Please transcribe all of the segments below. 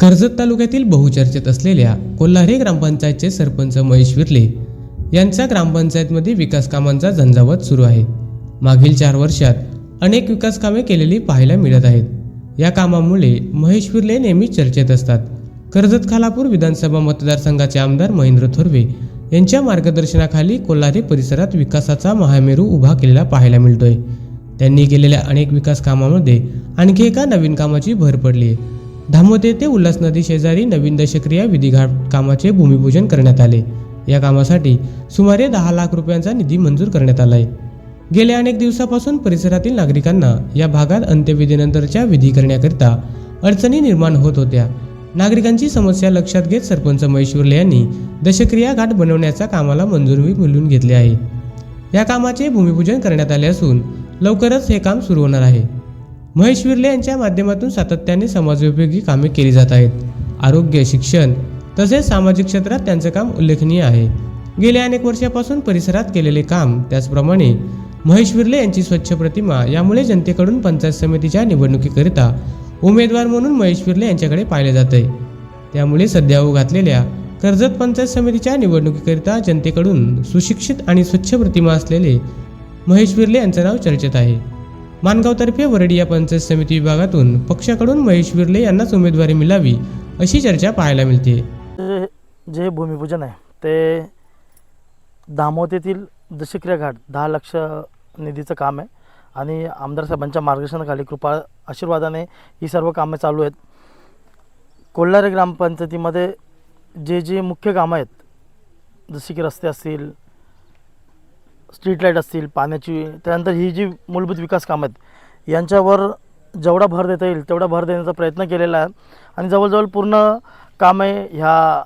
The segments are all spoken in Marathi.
कर्जत तालुक्यातील बहुचर्चेत असलेल्या कोल्हारी ग्रामपंचायतचे सरपंच महेश विर्ले यांचा ग्रामपंचायतमध्ये विकास कामांचा झंझावत सुरू आहे. मागील चार वर्षात अनेक विकास कामे केलेली पाहायला मिळत आहेत. या कामामुळे महेश विर्ले नेहमी चर्चेत असतात. कर्जत खालापूर विधानसभा मतदारसंघाचे आमदार महेंद्र थोरवे यांच्या मार्गदर्शनाखाली कोल्हारी परिसरात विकासाचा महामेरू उभा केलेला पाहायला मिळतोय. त्यांनी केलेल्या अनेक विकास कामामध्ये आणखी एका नवीन कामाची भर पडली आहे धामोद ते उल्हास नदी शेजारी नवीन दशक्रिया विधिघाट कामाचे भूमिपूजन करण्यात आले. या कामासाठी सुमारे दहा लाख रुपयांचा निधी मंजूर करण्यात आला आहे गेल्या अनेक दिवसापासून परिसरातील नागरिकांना या भागात अंत्यविधीनंतरच्या विधी करण्याकरिता अडचणी निर्माण होत होत्या. नागरिकांची समस्या लक्षात घेत सरपंच महेश्वरले यांनी दशक्रिया घाट बनवण्याच्या कामाला मंजुरी मिळवून घेतली आहे. या कामाचे भूमिपूजन करण्यात आले असून लवकरच हे काम सुरू होणार आहे. महेश विर्ले यांच्या माध्यमातून सातत्याने समाजोपयोगी कामे केली जात आहेत. आरोग्य शिक्षण तसेच सामाजिक क्षेत्रात त्यांचं काम उल्लेखनीय आहे. गेल्या अनेक वर्षापासून परिसरात केलेले काम त्याचप्रमाणे महेश विर्ले यांची स्वच्छ प्रतिमा यामुळे जनतेकडून पंचायत समितीच्या निवडणुकीकरिता उमेदवार म्हणून महेश विर्ले यांच्याकडे पाहिले जात. आहे त्यामुळे सध्या होऊ घातलेल्या कर्जत पंचायत समितीच्या निवडणुकीकरिता जनतेकडून सुशिक्षित आणि स्वच्छ प्रतिमा असलेले महेश विर्ले यांचं नाव चर्चेत आहे. मानगावतर्फे वरडी या पंचायत समिती विभागातून पक्षाकडून महेश विर्ले यांनाच उमेदवारी मिळावी अशी चर्चा पाहायला मिळते. जे जे भूमिपूजन आहे ते दामोतेतील येथील दशक्रिया घाट दहा लक्ष निधीचं काम आहे. आणि आमदार साहेबांच्या मार्गदर्शनाखाली कृपा आशीर्वादाने ही सर्व कामे चालू आहेत. कोल्हारे ग्रामपंचायतीमध्ये जे जे मुख्य कामं आहेत जसे की रस्ते असतील स्ट्रीट लाइट असतील पाण्याची त्यानंतर ही जी मूलभूत विकास कामं आहेत यांच्यावर जेवढा भर देता येईल तेवढा भर देण्याचा प्रयत्न केलेला आहे. आणि जवळजवळ पूर्ण कामे ह्या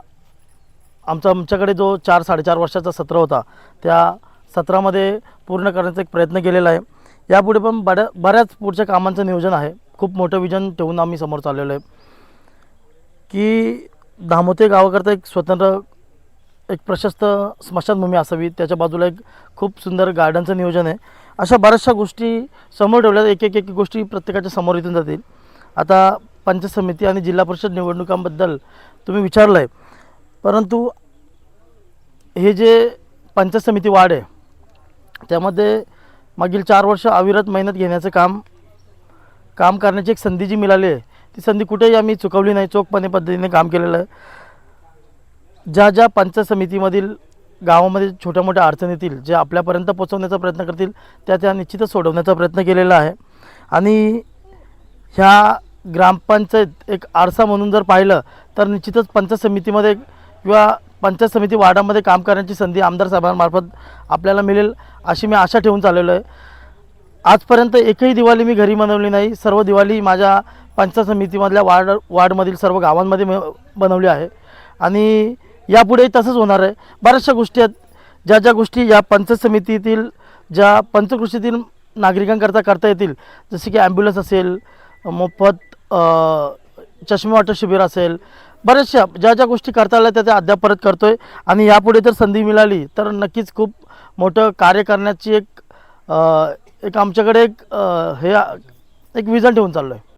आमचा आमच्याकडे जो चार साडेचार वर्षाचा सत्र होता त्या सत्रामध्ये पूर्ण करण्याचा एक प्रयत्न केलेला आहे. यापुढे पण बऱ्या बऱ्याच पुढच्या कामांचं नियोजन आहे. खूप मोठं विजन ठेवून आम्ही समोर चाललेलो आहे. की धामोते गावाकरता एक स्वतंत्र एक प्रशस्त स्मशानभूमी असावी. त्याच्या बाजूला एक खूप सुंदर गार्डनचं नियोजन आहे. अशा बऱ्याचशा गोष्टी समोर ठेवल्या एक एक एक गोष्टी प्रत्येकाच्या समोर इथून जातील. आता पंचायत समिती आणि जिल्हा परिषद निवडणुकांबद्दल तुम्ही विचारलं आहे परंतु हे जे पंचायत समिती वाढ आहे त्यामध्ये मागील चार वर्ष अविरत मेहनत घेण्याचं काम काम करण्याची एक संधी जी मिळाली आहे ती संधी कुठेही आम्ही चुकवली नाही. चोखपणे पद्धतीने काम केलेलं आहे. ज्या ज्या पंचायत समितीमधील गावामध्ये छोट्या मोठ्या अडचणी येतील जे आपल्यापर्यंत पोचवण्याचा प्रयत्न करतील त्या त्या निश्चितच सोडवण्याचा प्रयत्न केलेला आहे. आणि ह्या ग्रामपंचायत एक आरसा म्हणून जर पाहिलं तर निश्चितच पंचायत समितीमध्ये किंवा पंचायत समिती वार्डामध्ये काम करण्याची संधी आमदार साहेबांमार्फत आपल्याला मिळेल अशी मी आशा ठेवून चाललेलो आहे आजपर्यंत एकही दिवाळी मी घरी मनवली नाही सर्व दिवाळी माझ्या पंचायत समितीमधल्या वार्ड वार्डमधील सर्व गावांमध्ये म बनवली आहे. आणि यापुढेही तसंच होणार आहे. बऱ्याचशा गोष्टी आहेत. ज्या ज्या गोष्टी या पंचायत समितीतील ज्या पंचकृषीतील नागरिकांकरता करता येतील जसे की ॲम्ब्युलन्स असेल मोफत चष्मे वाटप शिबिर असेल बऱ्याचशा ज्या ज्या गोष्टी करता आल्या त्या त्या अद्याप परत करतो आहे आणि यापुढे जर संधी मिळाली तर नक्कीच खूप मोठं कार्य करण्याची एक एक आमच्याकडे एक हे एक विजन ठेवून चाललो आहे